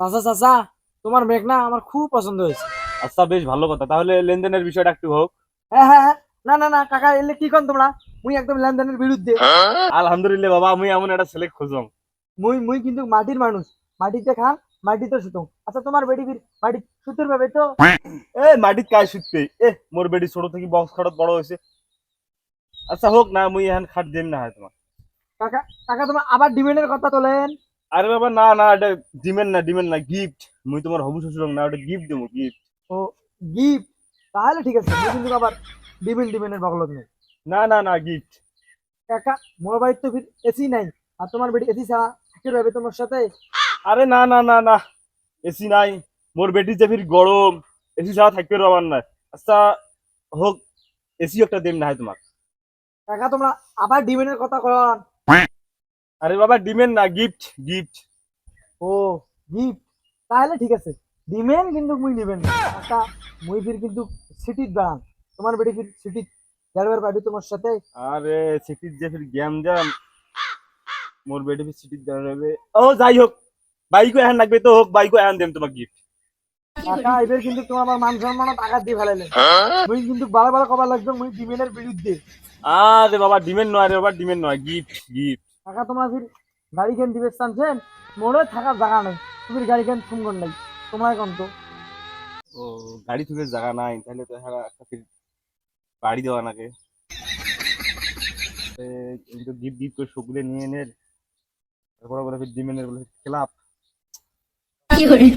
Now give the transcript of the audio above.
চাচা চাচা তোমার মেঘনা আমার খুব পছন্দ হয়েছে। আচ্ছা বেশ ভালো কথা। তাহলে লেনদেনের বিষয়টা একটু হোক। হ্যাঁ হ্যাঁ হ্যাঁ। না না না কাকা এলে কি কন তোমরা? মুই একদম লেনদেনের বিরুদ্ধে। আলহামদুলিল্লাহ বাবা আমি এমন একটা ছেলে খুঁজম। মুই মুই কিন্তু মাটির মানুষ। মাটিতে খান মাটিতে শুতং আচ্ছা তোমার বেটি ফির মাটি সুতোর পাবে তো? এ মাটির কাজ শিখতে এ মোর বেটি ছোট থেকে বক্স খাটত বড় হয়েছে আচ্ছা হোক না মুই এখন খাট দিম না হয় তোমার কাকা কাকা তোমার আবার ডিমেন্ডের কথা তোলেন? আরে বাবা না না এটা দিমেন না দিমেন না গিফট মুই তোমার হবু শ্বশুর না ওটা গিফট দেবো গিফট ও গিফট তাহলে ঠিক আছে মুই কিন্তু আবার ডিমেন্ড ডিমেন্ডের বগলত নেই। না না না গিফট কাকা মোর বাড়ির তো এসি নাই আর তোমার বেটি এসি ছাড়া থাকতে পারবে তোমার সাথে? আরে না না না না এসি নাই মোর বেটি যে ফির গরম এসি ছাড়া থাকতে পারবার না। আচ্ছা হোক এসি একটা দেম না হয় তোমার। কাকা তোমরা আবার ডিমেন্ডের কথা কন আরে বাবা ডিমেন না গিফট গিফট ও গিফট তাহলে ঠিক আছে। ডিমেন কিন্তু মুই নিবেন না। কাকা মুই ফির কিন্তু সিটির দাম। তোমার বেটি ফির সিটির গেলবার পাবি তোমার সাথে? আরে সিটির যে ফির গেম জাম মোর বেটি ফির সিটির যাবে ও যাই হোক বাইকও এখন লাগবে তো হোক বাইকও এখন দেম তোমার গিফট কাকা এবার কিন্তু তোমার আমার মান সম্মানত আঘাত দিয়ে ফেলাইলেন মুই কিন্তু বারে বারে কবার লাগবে মুই ডিমেনের বিরুদ্ধে। আরে বাবা ডিমেন নয় রে বাবা ডিমেন নয় গিফট গিফট কাকা তোমরা ফির গাড়ি কেন দিবে চানছেন মনে থাকার জায়গা নেই। তুমি গাড়ি কেন সুন্দর নাই? তোমরা এখন তো ও গাড়ি থেকে জায়গা নাই তাহলে তো হ্যাঁ একটা ফির বাড়ি দেওয়া নাকি এ, কিন্তু গিফট গিফট করে সবগুলো নিয়ে নে তারপরে বলে ফির ডিমেনের বলে খেলাপ 有人，